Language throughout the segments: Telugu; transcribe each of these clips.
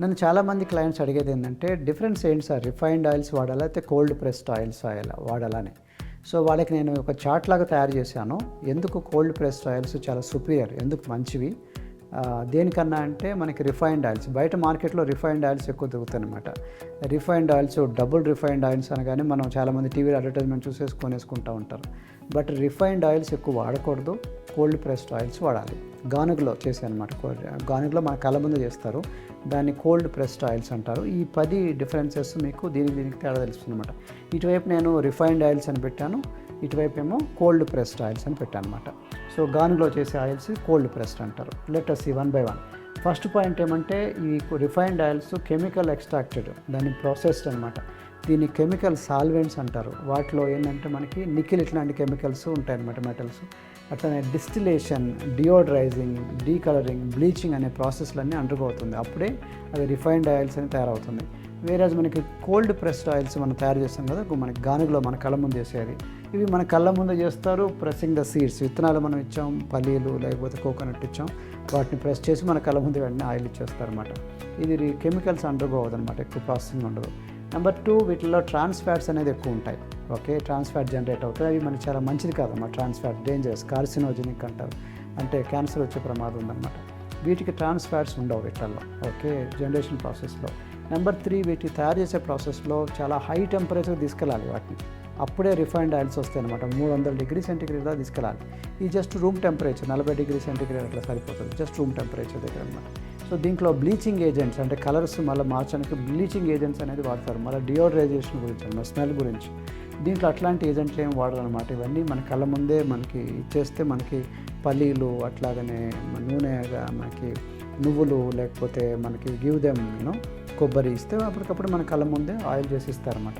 నన్ను చాలామంది క్లయింట్స్ అడిగేది ఏంటంటే డిఫరెన్స్ ఏంటి సార్? రిఫైన్డ్ ఆయిల్స్ వాడాలా? అయితే కోల్డ్ ప్రెస్డ్ ఆయిల్స్ ఆయిల్ వాడాలని. సో వాళ్ళకి నేను ఒక చార్ట్ లాగా తయారు చేశాను. ఎందుకు కోల్డ్ ప్రెస్డ్ ఆయిల్స్ చాలా సుపీరియర్ ఎందుకు మంచివి? దేనికన్నా అంటే మనకి రిఫైన్డ్ ఆయిల్స్ బయట మార్కెట్లో రిఫైన్డ్ ఆయిల్స్ ఎక్కువ దొరుకుతాయి అనమాట refined oils double refined oils అనగానే మనం చాలామంది టీవీలో అడ్వర్టైజ్మెంట్ చూసేసి కొనేసుకుంటూ ఉంటారు. బట్ రిఫైన్డ్ ఆయిల్స్ ఎక్కువ వాడకూడదు. కోల్డ్ ప్రెస్డ్ ఆయిల్స్ వాడాలి. గానుగలో చేశానమాట గానుగలో మన కళ్ళ ముందు చేస్తారు. దాన్ని కోల్డ్ ప్రెస్డ్ ఆయిల్స్ అంటారు. ఈ పది డిఫరెన్సెస్ మీకు దీనికి దీనికి తేడా తెలుస్తుంది అనమాట ఇటువైపు నేను రిఫైన్డ్ ఆయిల్స్ అని పెట్టాను. ఇటువైపు ఏమో కోల్డ్ ప్రెస్డ్ ఆయిల్స్ అని పెట్టాను అనమాట సో గానుగలో చేసే ఆయిల్స్ కోల్డ్ ప్రెస్డ్ అంటారు. లెటర్స్ ఈ one by one first point ఏమంటే ఈ రిఫైన్డ్ ఆయిల్స్ కెమికల్ ఎక్స్ట్రాక్టెడ్ దాన్ని ప్రాసెస్డ్ అనమాట దీన్ని కెమికల్ సాల్వెంట్స్ అంటారు. వాటిలో ఏంటంటే మనకి నికిల్ ఇట్లాంటి కెమికల్స్ ఉంటాయన్నమాట మెటల్స్. అట్లనే డిస్టిలేషన్ డియోడ్రైజింగ్ డీకలరింగ్ బ్లీచింగ్ అనే ప్రాసెస్లన్నీ అండర్గో అవుతుంది అప్పుడే అది రిఫైన్డ్ ఆయిల్స్ అని తయారవుతుంది. వేరేజ్ మనకి కోల్డ్ ప్రెస్డ్ ఆయిల్స్ మనం తయారు చేస్తాం కదా మనకి గానుగలో మన కళ్ళ ముందు చేసేది ఇవి మన కళ్ళ ముందు చేస్తారు ప్రెస్సింగ్ ద సీడ్స్ విత్తనాలు మనం ఇచ్చాం పల్లీలు లేకపోతే కోకోనట్ ఇచ్చాం వాటిని ప్రెస్ చేసి మన కళ్ళ ముందు వెంటనే ఆయిల్ ఇచ్చేస్తారు అనమాట ఇది కెమికల్స్ అండర్గో అవ్వదన్నమాట ఎక్కువ ప్రాసెసింగ్ ఉండదు. నెంబర్ టూ వీటిలో ట్రాన్స్ ఫ్యాట్స్ అనేది ఎక్కువ ఉంటాయి. ఓకే ట్రాన్స్ ఫ్యాట్ జనరేట్ అవుతాయి. అవి మనకి చాలా మంచిది కాదన్నమాట. ట్రాన్స్ ఫ్యాట్ డేంజరస్ కార్సినోజెనిక్ అంటారు. అంటే క్యాన్సర్ వచ్చే ప్రమాదం ఉందన్నమాట. వీటికి ట్రాన్స్ ఫ్యాట్స్ ఉండవు వీటిల్లో. ఓకే జనరేషన్ ప్రాసెస్లో నెంబర్ త్రీ వీటిని తయారు చేసే ప్రాసెస్లో చాలా హై టెంపరేచర్ తీసుకెళ్ళాలి వాటిని. అప్పుడే రిఫైన్డ్ ఆయిల్స్ వస్తాయి అనమాట మూడు వందల డిగ్రీ సెంటిగ్రేడ్ దాకా తీసుకెళ్ళాలి. ఈ జస్ట్ రూమ్ టెంపరేచర్ నలభై డిగ్రీ సెంటిగ్రేడ్ అట్లా సరిపోతుంది. జస్ట్ రూమ్ టెంపరేచర్ దగ్గర అనమాట సో దీంట్లో బ్లీచింగ్ ఏజెంట్స్ అంటే కలర్స్ మళ్ళీ మార్చడానికి బ్లీచింగ్ ఏజెంట్స్ అనేది వాడతారు. మళ్ళీ డియోడరైజేషన్ గురించి అనమాట స్మెల్ గురించి. దీంట్లో అట్లాంటి ఏజెంట్లు ఏం వాడరనమాట ఇవన్నీ మన కళ్ళ ముందే మనకి ఇచ్చేస్తే మనకి పల్లీలు అట్లాగనే నూనెగా మనకి నువ్వులు లేకపోతే మనకి గివ్ దెమ్ యూనో కొబ్బరి ఇస్తే అప్పటికప్పుడు మన కళ్ళ ముందే ఆయిల్ చేసి ఇస్తారన్నమాట.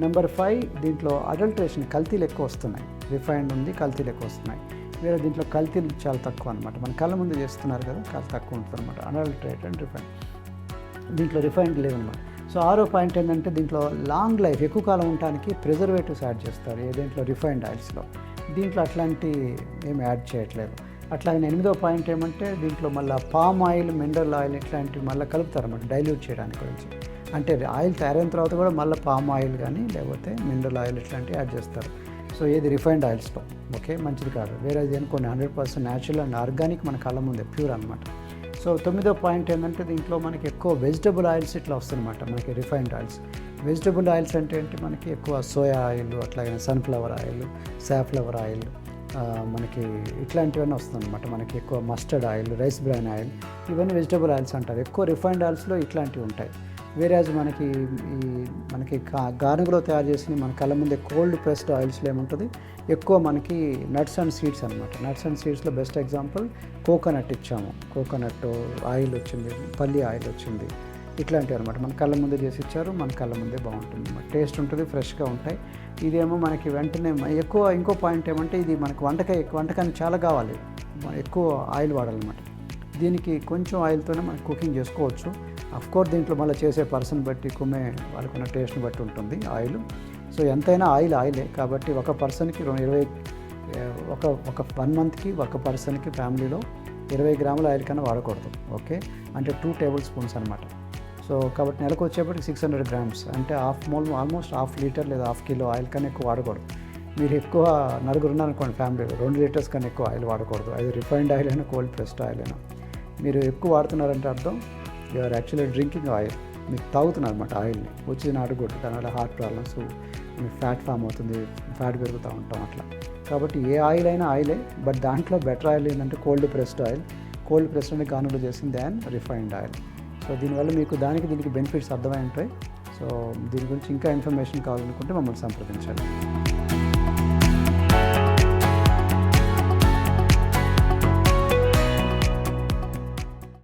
నెంబర్ ఫైవ్ దీంట్లో అడల్ట్రేషన్ కల్తీలు ఎక్కువ వస్తున్నాయి. రిఫైన్డ్ ఉంది కల్తీలు ఎక్కువ వస్తున్నాయి. వేరే దీంట్లో కల్తీలు చాలా తక్కువ అనమాట మన కళ్ళ ముందు చేస్తున్నారు కదా చాలా తక్కువ ఉంటుంది అనమాట అడల్ట్రేట్ అండ్ రిఫైన్ దీంట్లో రిఫైన్డ్ లేవన్నమాట. సో ఆరో పాయింట్ ఏంటంటే దీంట్లో లాంగ్ లైఫ్ ఎక్కువ కాలం ఉండడానికి ప్రిజర్వేటివ్స్ యాడ్ చేస్తారు. ఏ దీంట్లో రిఫైన్డ్ ఆయిల్స్లో దీంట్లో అట్లాంటి ఏమి యాడ్ చేయట్లేదు. అట్లాగే ఎనిమిదో పాయింట్ ఏమంటే దీంట్లో మళ్ళీ పామ్ ఆయిల్ మినరల్ ఆయిల్ ఇట్లాంటివి మళ్ళీ కలుపుతారు అన్నమాట డైల్యూట్ చేయడానికి గురించి. అంటే ఆయిల్ తయారైన తర్వాత కూడా మళ్ళీ పామ్ ఆయిల్ కానీ లేకపోతే మినరల్ ఆయిల్ ఇట్లాంటివి యాడ్ చేస్తారు. సో ఏది రిఫైన్డ్ ఆయిల్స్లో ఓకే మంచిది కాదు. వేరే దేని కొన్ని hundred percent natural and organic మన కళ్ళ ముందే ప్యూర్ అనమాట సో తొమ్మిదో పాయింట్ ఏంటంటే దీంట్లో మనకి ఎక్కువ వెజిటబుల్ ఆయిల్స్ ఇట్లా వస్తాయన్నమాట మనకి రిఫైన్డ్ ఆయిల్స్ వెజిటబుల్ ఆయిల్స్ అంటే ఏంటి? మనకి ఎక్కువ సోయా ఆయిల్ అట్లాగే సన్ఫ్లవర్ ఆయిల్ సాఫ్లవర్ ఆయిల్ మనకి ఇట్లాంటివన్నీ వస్తుందన్నమాట. మనకి ఎక్కువ mustard oil rice bran oil ఇవన్నీ వెజిటబుల్ ఆయిల్స్ అంటారు. ఎక్కువ రిఫైన్డ్ ఆయిల్స్లో ఇట్లాంటివి ఉంటాయి. వేరే మనకి ఈ మనకి గానుగలో తయారు చేసిన మన కళ్ళ ముందే కోల్డ్ ప్రెస్డ్ ఆయిల్స్లో ఏముంటుంది? ఎక్కువ మనకి నట్స్ అండ్ సీడ్స్ అనమాట నట్స్ అండ్ సీడ్స్లో బెస్ట్ ఎగ్జాంపుల్ కోకోనట్ ఇచ్చాము. కోకోనట్ ఆయిల్ వచ్చింది పల్లి ఆయిల్ వచ్చింది. ఇట్లాంటివి అనమాట మన కళ్ళ ముందే చేసి ఇచ్చారు మన కళ్ళ ముందే బాగుంటుంది అనమాట టేస్ట్ ఉంటుంది ఫ్రెష్గా ఉంటాయి. ఇదేమో మనకి వెంటనే ఎక్కువ ఇంకో పాయింట్ ఏమంటే ఇది మనకు వంటకాయ వంటకానికి చాలా కావాలి. ఎక్కువ ఆయిల్ వాడాలన్నమాట. దీనికి కొంచెం ఆయిల్తోనే మనం కుకింగ్ చేసుకోవచ్చు. అఫ్ కోర్స్ దీంట్లో మళ్ళీ చేసే పర్సన్ బట్టి కుమ్మే వాళ్ళకున్న టేస్ట్ని బట్టి ఉంటుంది ఆయిల్. సో ఎంతైనా ఆయిల్ ఆయిలే. కాబట్టి ఒక పర్సన్కి రెండు ఇరవై ఒక ఒక వన్ మంత్కి ఒక పర్సన్కి ఫ్యామిలీలో ఇరవై గ్రాముల ఆయిల్ కన్నా వాడకూడదు. ఓకే? అంటే టూ టేబుల్ స్పూన్స్ అనమాట సో కాబట్టి నెలకు వచ్చేప్పటికి సిక్స్ హండ్రెడ్ గ్రామ్స్ అంటే హాఫ్ మోల్ ఆల్మోస్ట్ హాఫ్ లీటర్ లేదా హాఫ్ కిలో ఆయిల్ కన్నా ఎక్కువ వాడకూడదు. మీరు ఎక్కువ నలుగురు ఉన్నారనుకోండి ఫ్యామిలీలో రెండు లీటర్స్ కన్నా ఎక్కువ ఆయిల్ వాడకూడదు. అది రిఫైన్డ్ ఆయిల్ అయినా కోల్డ్ ప్రెస్డ్ ఆయిల్ అయినా. మీరు ఎక్కువ వాడుతున్నారంటే అర్థం you are actually drinking oil మీరు తాగుతున్నారు అనమాట ఆయిల్ని వచ్చి నాటుకోవద్దు దానివల్ల హార్ట్ ప్రాబ్లమ్స్ మీకు ఫ్యాట్ ఫామ్ అవుతుంది ఫ్యాట్ పెరుగుతూ ఉంటాం అట్లా. కాబట్టి ఏ ఆయిల్ అయినా ఆయిలే బట్ దాంట్లో బెటర్ ఆయిల్ ఏంటంటే cold pressed oil cold pressed అంటే చేసింది దాన్ రిఫైన్డ్ ఆయిల్ సో దీనివల్ల మీకు దానికి దీనికి బెనిఫిట్స్ అర్థమై ఉంటాయి. సో దీని గురించి ఇంకా ఇన్ఫర్మేషన్ కావాలనుకుంటే మమ్మల్ని సంప్రదించండి.